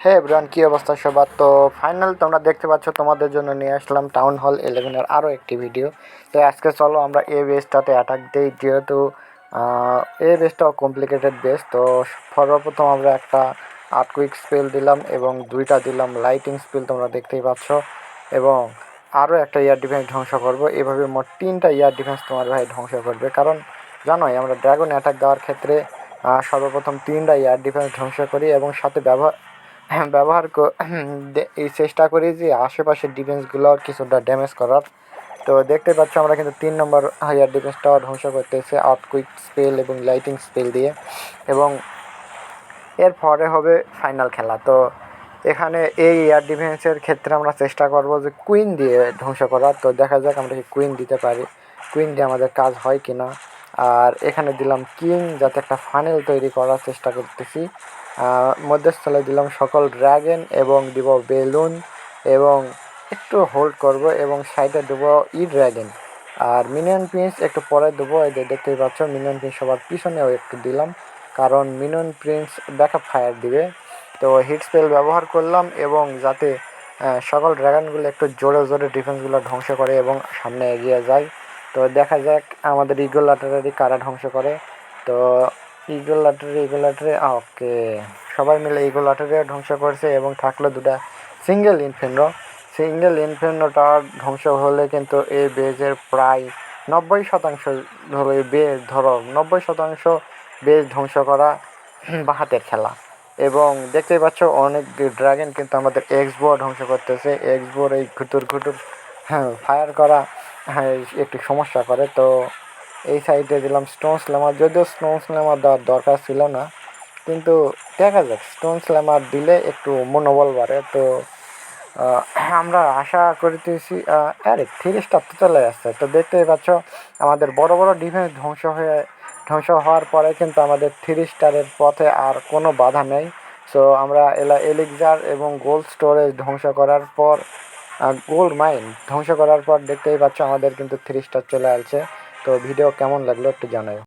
হে everyone কী অবস্থা সবার? তো ফাইনাল তোমরা দেখতে পাচ্ছ তোমাদের জন্য নিয়ে আসলাম টাউন হল ইলেভেনের আরও একটি ভিডিও তো আজকে চলো আমরা এ বেসটাতে অ্যাটাক দিই যেহেতু এ বেসটাও কমপ্লিকেটেড বেস তো সর্বপ্রথম আমরা একটা আট কুইক স্পেল দিলাম এবং দুইটা দিলাম লাইটিং স্পেল তোমরা দেখতেই পাচ্ছ। এবং আরও একটা ইয়ার ডিফেন্স ধ্বংস করব। এভাবে মোট তিনটা ইয়ার ডিফেন্স তোমার ভাই ধ্বংস করবে। কারণ জানোই আমরা ড্রাগন অ্যাটাক দেওয়ার ক্ষেত্রে সর্বপ্রথম তিনটা ইয়ার ডিফেন্স ধ্বংস করি এবং সাথে ব্যবহার হ্যাঁ, ব্যবহার ক- এই চেষ্টা করি যে আশেপাশের ডিফেন্সগুলো কিছুটা ড্যামেজ করার। তো দেখতে পাচ্ছ আমরা কিন্তু তিন নম্বর হাইয়ার ডিফেন্সটাও ধ্বংস করতেছে আউট কুইক স্পেল এবং লাইটিং স্পেল দিয়ে। এবং এর পরে হবে ফাইনাল খেলা। তো এখানে এই এয়ার ডিফেন্সের ক্ষেত্রে আমরা চেষ্টা করব যে কুইন দিয়ে ধ্বংস করার। তো দেখা যাক আমরা কি কুইন দিতে পারি। কুইন দিয়ে আমাদের কাজ হয় কি না আর এখানে দিলাম কিং যাতে একটা ফানেল তৈরি করার চেষ্টা করতেছি। মধ্যস্থলে দিলাম সকল ড্রাগন এবং দিব বেলুন এবং একটু হোল্ড করব এবং সাইডে দেবো ই ড্রাগন আর মিনিয়ন প্রিন্স একটু পরে দেবো, এই যে দেখতেই পাচ্ছ, মিনিয়ন প্রিন্স সবার পিছনেও একটু দিলাম, কারণ মিনিয়ন প্রিন্স ব্যাকআপ ফায়ার দিবে। তো হিট স্পেল ব্যবহার করলাম এবং যাতে সকল ড্রাগনগুলো একটু জোরে জোরে ডিফেন্সগুলো ধ্বংস করে এবং সামনে এগিয়ে যায়। তো দেখা যাক আমাদের ইগল লাটারি কারা ধ্বংস করে। তো ইগল লাটারি ইগল লাটারি ওকে। সবাই মিলে ইগল লাটারি ধ্বংস করছে এবং থাকল দুটা সিঙ্গেল ইনফেন্ড্রো সিঙ্গেল ইনফেন্ড্রোটা ধ্বংস হলে কিন্তু এই বেজের প্রায় নব্বই শতাংশ ধরো এই বেজ, ধরো, নব্বই শতাংশ বেজ ধ্বংস করা বা হাতের খেলা। এবং দেখতেই পাচ্ছ অনেক ড্রাগন কিন্তু আমাদের এক্সবো ধ্বংস করতেছে। এক্সবোর এই ঘুটুর ঘুটুর হ্যাঁ ফায়ার করা হ্যাঁ একটু সমস্যা করে। তো এই সাইডে দিলাম স্টোন স্ল্যামার যদিও স্টোন স্ল্যামার দেওয়ার দরকার ছিল না, কিন্তু দেখা যাক স্টোন স্ল্যামার দিলে একটু মনোবল বাড়ে। তো আমরা আশা করিতেছি আরে থ্রি স্টার তো চলে আসছে তো দেখতেই পাচ্ছ, আমাদের বড় বড় ডিফেন্স ধ্বংস হয়ে, ধ্বংস হওয়ার পরে কিন্তু আমাদের থ্রি স্টারের পথে আর কোনো বাধা নেই। সো আমরা এলা, এলিক্সার এবং গোল্ড স্টোরেজ ধ্বংস করার পর গোল্ড মাইন ধ্বংস করার পর দেখতেই পাচ্ছ, আমাদের কিন্তু থ্রি স্টার চলে আসছে। তো ভিডিও কেমন লাগল একটু জানাও